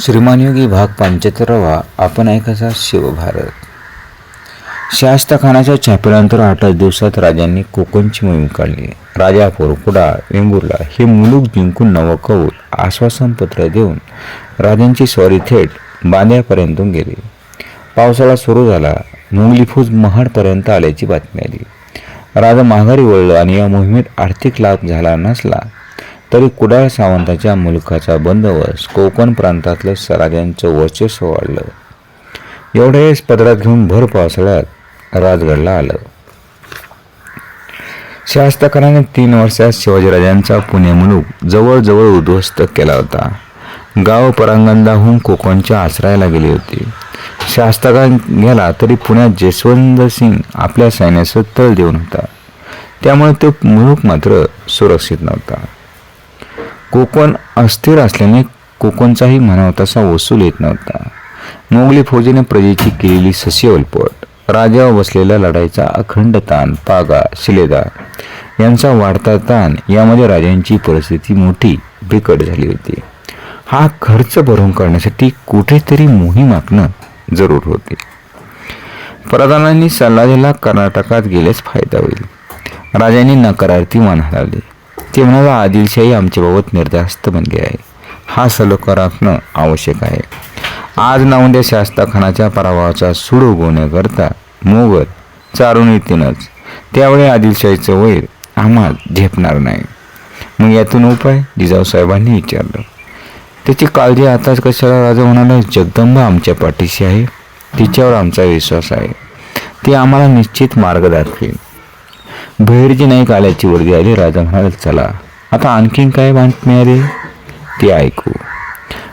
श्रीमानयोगी भाग पंच्याहत्तरावा. आपण ऐकायचा शिवभारत. शास्ताखानाच्या छापेनंतर आठ दिवसात राजांनी कोकणची मोहीम काढली. राजापूर कुडाळ वेंगुर्ला हे मुलूक जिंकून नवकौल आश्वासनपत्र देऊन राजांची स्वारी थेट बांद्यापर्यंत गेली. पावसाळा सुरू झाला. मुंगली फौज महाडपर्यंत आल्याची बातमी आली. राजा माघारी वळलं आणि या मोहिमेत आर्थिक लाभ झाला नसला तरी कुडाळ सावंताच्या मुलखाचा बंदोबस्त कोकण प्रांतातलं सराग्यांचं वर्चस्व वाढलं. एवढेच पदरात घेऊन भर पावसाळ्यात राजगडला आलं. शास्त्रकाराने तीन वर्षात शिवाजीराजांचा पुणे मुलूक जवळजवळ उद्ध्वस्त केला होता. गाव परांगंदाहून कोकणच्या आश्रयाला गेली होती. शास्त्रकान गेला तरी पुण्यात जसवंत सिंग आपल्या सैन्याचं तळ देऊन होता. त्यामुळे तो मुलूक मात्र सुरक्षित नव्हता. कोकण अस्थिर असल्याने कोकणचाही म्हणाव तसा वसूल येत नव्हता. मोगली फौजेने प्रजेची केलेली सस्यवलपट राजावर बसलेला लढाईचा अखंड ताण पागा शिलेदार यांचा वाढता ताण यामध्ये राजांची परिस्थिती मोठी बिकट झाली होती. हा खर्च भरून काढण्यासाठी कुठेतरी मोहीम आखणं जरूर होते. प्रधानांनी सल्ला दिला कर्नाटकात गेल्यास फायदा होईल. राजांनी नकारार्थी मान हलवले ते म्हणाला आदिलशाही आमच्याबाबत निर्धास्त बनली आहे. हा सलोखा राखणं आवश्यक आहे. आज ना उद्या शास्ताखानाच्या पराभवाचा सूड उगवण्याकरता मोगल चारून येतीलच त्यावेळी आदिलशाहीचं वैर आम्हाला झेपणार नाही. मग यातून उपाय? जिजाऊ साहेबांनी विचारलं. त्याची काळजी आताच कशाला राजा म्हणाला? जगदंबा आमच्या पाठीशी आहे. तिच्यावर आमचा विश्वास आहे. ती आम्हाला निश्चित मार्ग दाखवेल. बहिरजी नाईक आल्याची वर्दी आली? राजा म्हणाला चला आता आणखीन काय बातमी आली ते ऐकू.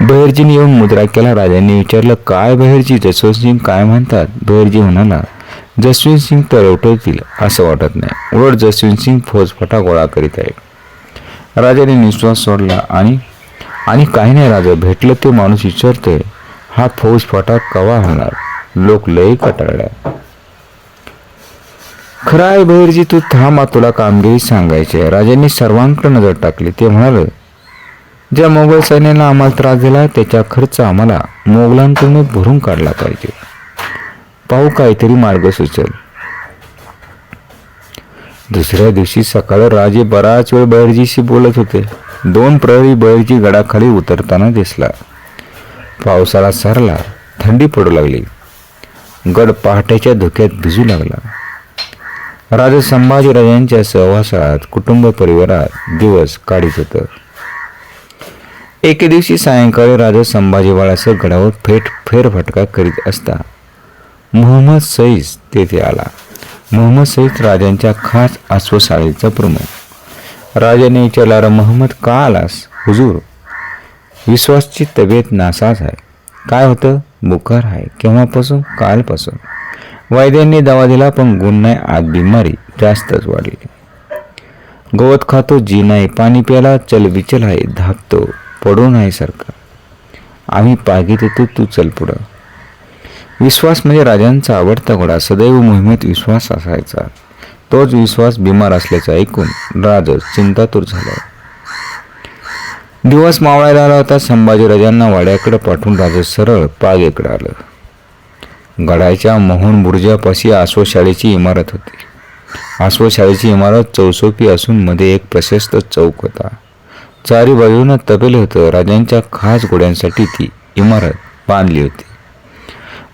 बहिरजीने येऊन मुद्रा केला. राजांनी विचारलं काय बहिरजी जसवंत सिंग काय म्हणतात? बहिरजी म्हणाला जसवंत सिंग तरवटवतील असं वाटत नाही. उलट जसवंत सिंग फौजफटा गोळा करीत आहे. राजाने निश्वास सोडला आणि आणि काही नाही राजा भेटलं ते माणूस विचारतोय हा फौजफाटा कवा होणार? लोक लय कटाळल्या खरं आहे बहिरजी तू थांबा तुला कामगिरी सांगायची आहे. राजांनी सर्वांकडे नजर टाकली. ते म्हणाले ज्या मोगल सैन्याला आम्हाला त्रास दिला त्याचा खर्च आम्हाला मोगलांकडून भरून काढला पाहिजे. पाहू काहीतरी मार्ग सुचल. दुसऱ्या दिवशी सकाळ राजे बराच वेळ बहिर्जीशी बोलत होते. दोन प्रहरी बहिरजी गडाखाली उतरताना दिसला. पावसाळा सरला थंडी पडू लागली. गड पहाटेच्या धुक्यात भिजू लागला. राजा संभाजीराजांच्या सहवासात कुटुंब परिवारात दिवस काढीत होतं. एके दिवशी सायंकाळी राजा संभाजी बाळासह गडावर फेट फेरफटका करीत असता मोहम्मद सईस तेथे आला. मोहम्मद सईद राजांच्या खास अश्वशाळेचा प्रमुख. राजाने विचारला मोहम्मद का आलास? हुजूर विश्वासची तब्येत नासाज आहे. काय होतं? बुखार आहे. केव्हापासून? कालपासून. वैद्यांनी दवा दिला पण गुण नाही आग बिमारी जास्तच वाढली. गवत खातो जी नाही पाणी प्याला चल विचल आहे धापतो पडू नाही सारखा. आम्ही पागीत येतो तू चल पुढं. विश्वास म्हणजे राजांचा आवडता घोडा सदैव मोहिमेत विश्वास असायचा. तोच विश्वास बिमार असल्याचं ऐकून राज चिंतातूर झाला. दिवस मावळायला आला होता संभाजीराजांना वाड्याकडे पाठवून राजा सरळ पागेकडे आलं. गडाच्या मोहन बुर्जापाशी आश्वशाळेची इमारत होती. आश्वशाळेची इमारत चौसोपी असून मध्ये एक प्रशस्त चौक होता. चारी बाजूनं तबेले होतं. राजांच्या खास घोड्यांसाठी ती इमारत बांधली होती.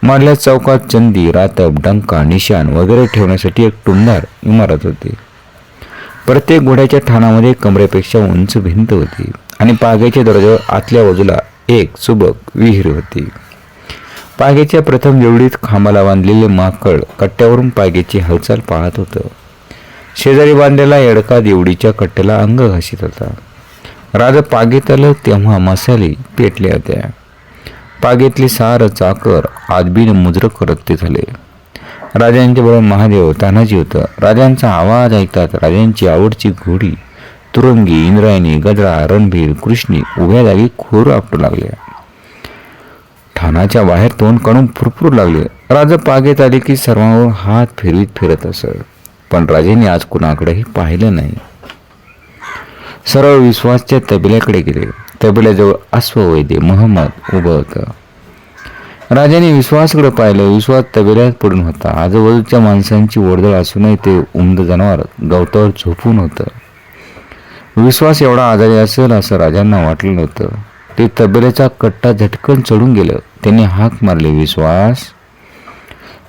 मारल्या चौकात चंदी रातब डंका निशाण वगैरे ठेवण्यासाठी एक टुमदार इमारत होती. प्रत्येक घोड्याच्या ठाणामध्ये कमरेपेक्षा उंच भिंत होती आणि पाग्याच्या दरवाजावर आतल्या बाजूला एक सुबक विहीर होती. पागेच्या प्रथम जेवढीत खांबाला बांधलेले माकड कट्ट्यावरून पागेची हालचाल पाहत होतं. शेजारी बांधलेला येडका देवडीच्या कट्ट्याला अंग घासीत होता. राजा पागेत आलं तेव्हा मसाले पेटल्या होत्या. पागेतली सार चाकर आदबीन मुजरक करत ते झाले. राजांच्या बरोबर महादेव तानाजी होतं. राजांचा आवाज ऐकतात राजांची आवडची घोडी तुरंगी इंद्रायणी गजरा रणभीर कृष्णी उभ्या जागी खोर आपटू लागल्या. ठाणाच्या बाहेर तोंड काढून फुरफुरू लागले. राजा पागेत आले की सर्वांवर हात फिरवीत फिरत असत पण राजांनी आज कुणाकडेही पाहिलं नाही. सरळ विश्वासच्या तबेल्याकडे गेले. तबेल्याजवळ अश्ववैद्य महम्मद उभं होतं. राजाने विश्वासकडे पाहिलं. विश्वास तबेल्यात पडून होता. आजूबाजूच्या माणसांची ओढदळ असूनही ते उमद जनावर गवतावर झोपून होतं. विश्वास एवढा आजारी असेल असं राजांना वाटलं नव्हतं. ते तबेल्याचा कट्टा झटकन चढून गेलं. त्यांनी हाक मारली विश्वास?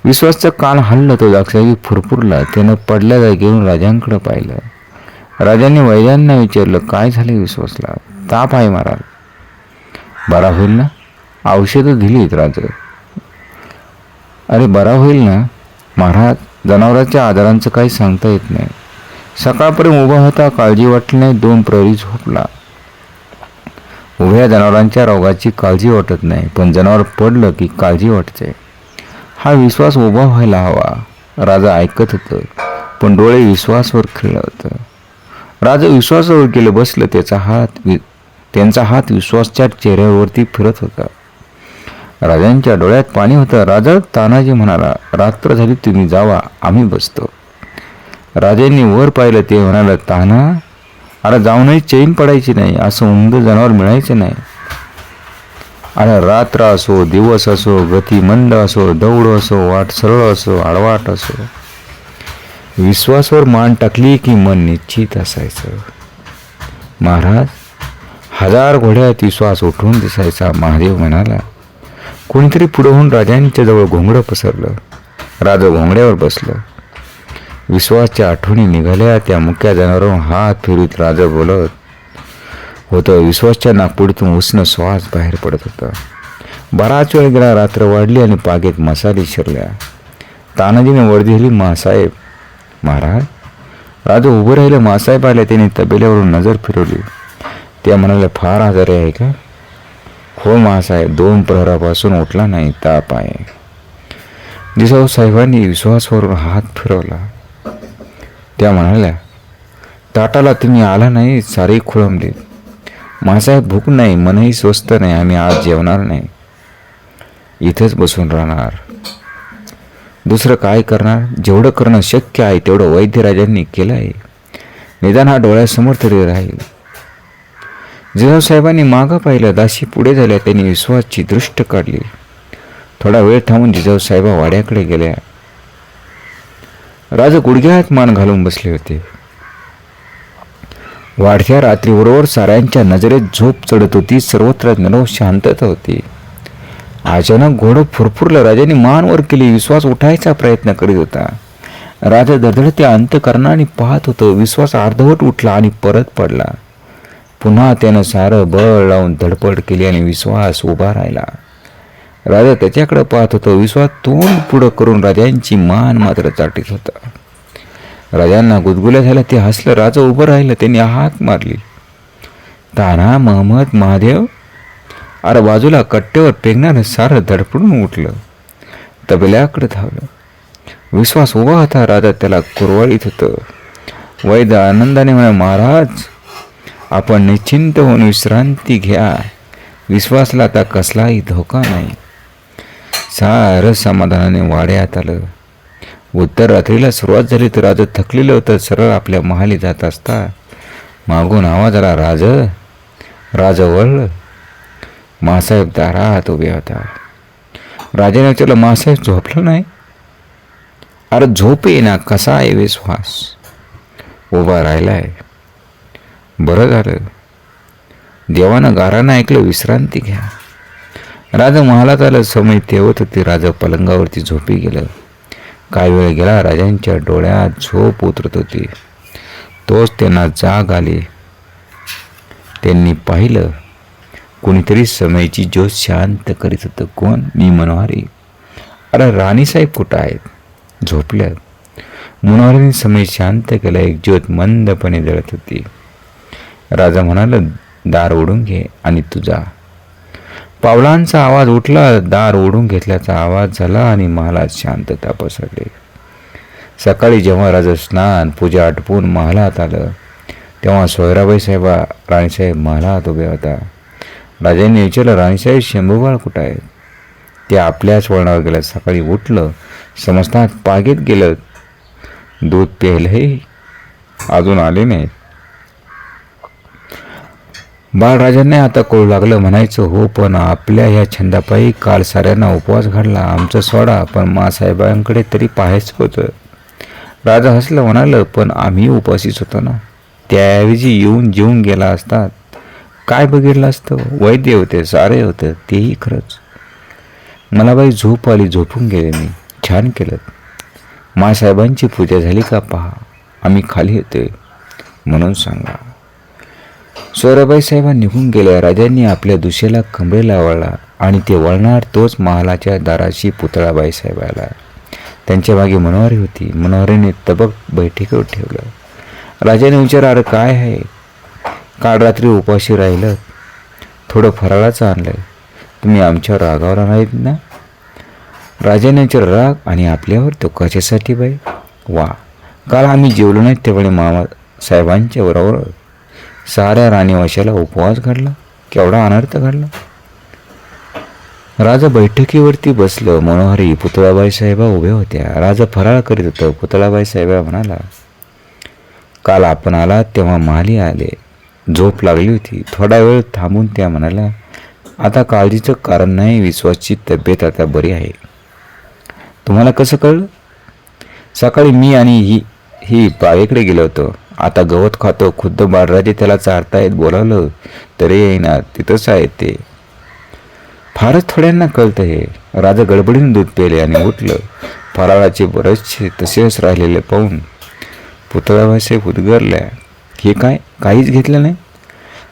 विश्वासचं कान हल्लं तो जागसागी फुरफुरला. त्यानं पडल्या जागेवरून राजांकडे पाहिलं. राजांनी वैद्यांना विचारलं काय झाले विश्वासला? ताप आहे महाराज. बरा होईल ना? औषधं दिलीत राज. अरे बरा होईल ना? महाराज जनावरांच्या आजारांचं काही सांगता येत नाही. सकाळपर्यंत उभा होता काळजी वाटली नाही दोन प्रहरी झोपला. उभ्या जनावरांच्या रोगाची काळजी वाटत नाही पण जनावर पडलं की काळजी वाटते. हा विश्वास उभा व्हायला हवा. राजा ऐकत होतं पण डोळे विश्वासवर खेळलं होतं. राजा विश्वासावर गेलं बसलं त्याचा हात वि त्यांचा हात विश्वासच्या चेहऱ्यावरती फिरत होता. राजांच्या डोळ्यात पाणी होतं. राजा तानाजी म्हणाला रात्र झाली तुम्ही जावा आम्ही बसतो. राजांनी वर पाहिलं ते म्हणाला ताना अरे जाऊनही चैन पडायची नाही असं उमद जनावर मिळायचं नाही. अरे रात्र असो दिवस असो गती मंद असो दौड असो वाट सरळ असो आडवाट असो. विश्वासवर मान टाकली की मन निश्चित असायचं. महाराज हजार घोड्यात विश्वास उठून दिसायचा महादेव म्हणाला. कोणीतरी पुढं होऊन राजांच्या जवळ घोंगडं पसरलं. राजा घोंगड्यावर बसलं. विश्वासच्या आठवणी निघाल्या त्या मुक्या जनावरांवर हात फिरवीत राजा बोलत होतं विश्वासच्या नागपुडीतून उष्ण श्वास बाहेर पडत होता. बराच वेळ गेला रात्र वाढली आणि पागेत मसाले शिरल्या. तानाजीने वर्दी दिली मासाहेब महाराज. राजा उभं राहिलं मासाहेब आले त्याने तबेल्यावरून नजर फिरवली. त्या म्हणाल्या फार आजारी आहे का? हो महासाहेब दोन प्रहरापासून उठला नाही ताप आहे. जिजाऊ साहेबांनी विश्वासवरून हात फिरवला. त्या म्हणाल्या ताटाला तुम्ही आला नाही सारी खोळंबले. मासाहेब भूक नाही मनही स्वस्त नाही आम्ही आज जेवणार नाही. इथेच बसून राहणार. दुसरं काय करणार? जेवढं करणं शक्य आहे तेवढं वैद्यराजांनी केलं आहे. निदान हा डोळ्यासमोर तरी राहील. जिजाऊसाहेबांनी मागं पाहिलं दासी पुढे झाल्या त्यांनी विश्वासची दृष्ट काढली. थोडा वेळ थांबून जिजाऊसाहेबा वाड्याकडे गेल्या. राजा गुडघ्यात मान घालून बसले होते. वाढत्या रात्रीबरोबर साऱ्यांच्या नजरेत झोप चढत होती सर्वत्र निरव शांतता होती. अचानक घोडं फुरफुरलं राजाने मान वर केली विश्वास उठायचा प्रयत्न करीत होता. राजा दडदडत्या अंतकरणाने पाहत होतं विश्वास अर्धवट उठला आणि परत पडला. पुन्हा त्यानं सारं बळ लावून धडपड केली आणि विश्वास उभा राहिला. राजा त्याच्याकडे पाहत होतो. विश्वास तोंड पुढं करून राजांची मान मात्र चाटीत होता. राजांना गुदगुल्या झाल्या. ते हसलं. राजा उभं राहिलं. त्यांनी हाक मारली. ताना महमद महादेव. अरे बाजूला कट्ट्यावर पेंगणारं सारं धडपडून उठलं. तबल्याकडे धावलं. विश्वास उभा होता. राजा त्याला कुरवाळीत होतं. वैद आनंदाने म्हणा महाराज आपण निश्चिंत होऊन विश्रांती घ्या. विश्वासला आता कसलाही धोका नाही. सारं समाधानाने वाड्यात आलं. उत्तर रात्रीला सुरुवात झाली तर राजा थकलेलं होतं सरळ आपल्या महाली जात असता. मागून आवाज आला राज राजा वळलं मासाहेब दारात उभे होता. राजाने विचारलं मासाहेब झोपलं नाही? अरे झोप ना कसा आहे विश्वास? उभा राहिलाय. बरं झालं. देवानं गारानं ऐकलं विश्रांती घ्या. राजा महालात आलं समय तेवत होती. राजा पलंगावरती झोपी गेलं. काही वेळ गेला राजांच्या डोळ्यात झोप उतरत होती. तोच त्यांना जाग आली. त्यांनी पाहिलं कोणीतरी समयची ज्योत शांत करीत होतं. कोण? मी मनोहारी. अरे राणीसाहेब कुठं आहेत? झोपल्यात मनोहरीने समय शांत केला. एक ज्योत मंदपणे जळत होती. राजा म्हणाला दार ओढून घे आणि तुझा पावलांचा आवाज उठला दार ओढून घेतल्याचा आवाज झाला आणि महालात शांतता पसरली. सकाळी जेव्हा राजा स्नान पूजा आटपून महालात आलं तेव्हा सोयराबाई साहेबा राणीसाहेब महालात उभे होता. राजांनी विचारलं राणीसाहेब शंभूबाळ कुठं आहेत? ते आपल्याच वळणावर गेलं. सकाळी उठलं समजतात पागेत गेलं. दूध प्यायलंही अजून आले नाहीत. बाळराजांना आता कळू लागलं म्हणायचं हो पण आपल्या ह्या छंदापायी काल साऱ्यांना उपवास घडला आमचा सोडा पण मासाहेबांकडे तरी पाहायचं होतं. राजा हसलं म्हणालं पण आम्ही उपवासीच होतो ना. त्याऐवजी येऊन जेवून गेला असतात काय बघितलं असतं? वैद्य होते सारे होतं तेही खरंच. मला बाई झोप आली झोपून गेले मी. छान केलं. मासाहेबांची पूजा झाली का पहा. आम्ही खाली येतोय. म्हणून सांगा. सोयराबाई साहेबा निघून गेल्या. राजांनी आपल्या दुशेला कमरेला वळला आणि ते वळणार तोच महालाच्या दाराशी पुतळाबाई साहेबाला त्यांच्या मागे मनोहरी होती. मनोहरीने तबक बैठकीवर ठेवलं. राजाने विचार काय आहे? काल रात्री उपाशी राहिलं. थोडं फराळाचं आणलंय. तुम्ही आमच्या रागावर नाहीत ना? राजाने विचार राग आणि आपल्यावर तो कशासाठी बाई? वा काल आम्ही जेवलो नाही त्यामुळे मामा साहेबांच्या बरोबर साऱ्या राणीवाशाला उपवास घडला केवढा अनर्थ घडला राजा बैठकीवरती बसलं मनोहरी पुतळाबाई साहेबा उभ्या होत्या. राजा फराळ करीत होतं. पुतळाबाई साहेबा म्हणाला काल आपण आला तेव्हा माली आले. झोप लागली होती. थोडा वेळ थांबून त्या म्हणाल्या आता काळजीचं कारण नाही विश्वासची तब्येत आता बरी आहे. तुम्हाला कसं कळलं? सकाळी मी आणि ही ही बाळेकडे गेलो होतो. आता गवत खातो खुद्द बाळराजे त्याला चारतायत बोलावलं तरी येईना तिथंच आहे ते. फारच थोड्यांना कळतं हे. राजा गडबडीने दूध पेले आणि उठलं. फराळाचे बरेचसे तसेच राहिलेले पाहून पुतळाबाईसाहेब उद्गरल्या. हे काय? काहीच घेतलं नाही?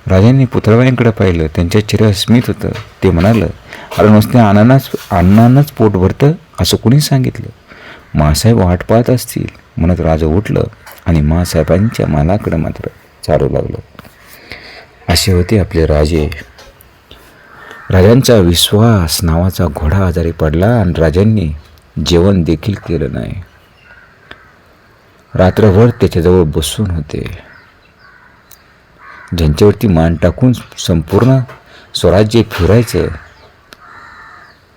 राजांनी पुतळाबाईंकडे पाहिलं. त्यांच्या चेहऱ्यावर स्मित होतं. ते म्हणालं अरे नुसते अन्नानाच अन्नानंच पोट भरतं असं कुणी सांगितलं? मासाहेब वाट पाहत असतील. म्हणत राजा उठलं. आणि माँसाहेबांच्या मानाकडं मात्र चालू लागलं. असे होते आपले राजे. राजांचा विश्वास नावाचा घोडा आजारी पडला आणि राजांनी जेवण देखील केलं नाही. रात्रभर त्याच्याजवळ बसून होते. ज्यांच्यावरती मान टाकून संपूर्ण स्वराज्य फिरायचं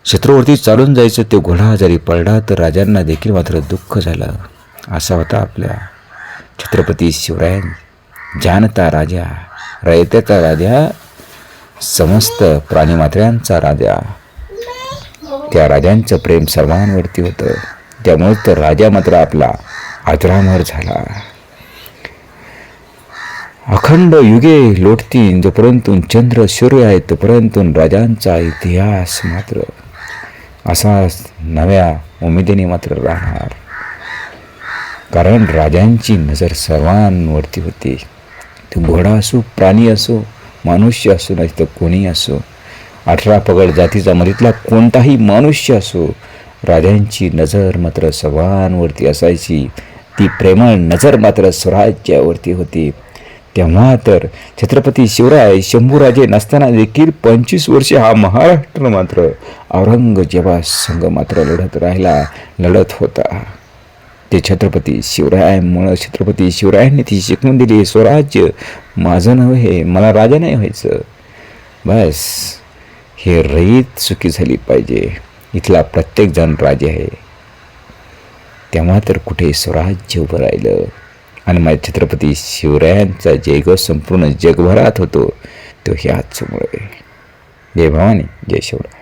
शत्रूवरती चालून जायचं ते घोडा आजारी पडला तर राजांना देखील मात्र दुःख झालं असा होता आपल्या छत्रपती शिवराय जानता राजा रयतेचा राजा समस्त प्राणीमात्र्यांचा राजा त्या राजांचं प्रेम सर्वांवरती होतं त्यामुळे तर राजा मात्र आपला अजरामर झाला अखंड युगे लोटतीन जोपर्यंत चंद्र सूर्य आहे तोपर्यंत राजांचा इतिहास मात्र असाच नव्या उमेदीने मात्र राहणार कारण राजांची नजर सर्वांवरती होती. तो घोडा असो प्राणी असो मनुष्य असो नाही तर कोणी असो. अठरा पगड जातीचा मधीतला कोणताही मनुष्य असो राजांची नजर मात्र सर्वांवरती असायची. ती प्रेमळ नजर मात्र स्वराज्यावरती होती. तेव्हा तर छत्रपती शिवराय शंभूराजे नसताना देखील पंचवीस वर्षे हा महाराष्ट्र मात्र औरंगजेबा संघ मात्र लढत राहिला लढत होता. ते छत्रपती शिवरायामुळं छत्रपती शिवरायांनी ती शिकवून दिली स्वराज्य माझं नव्हे मला राजा नाही व्हायचं. बस हे रईत सुखी झाली पाहिजे इथला प्रत्येक जण राजे आहे. तेव्हा तर कुठे स्वराज्य उभं राहिलं. आणि माझ्या छत्रपती शिवरायांचा जयगो संपूर्ण जगभरात होतो तो ह्याचमुळे जय भवानी जय शिवराय.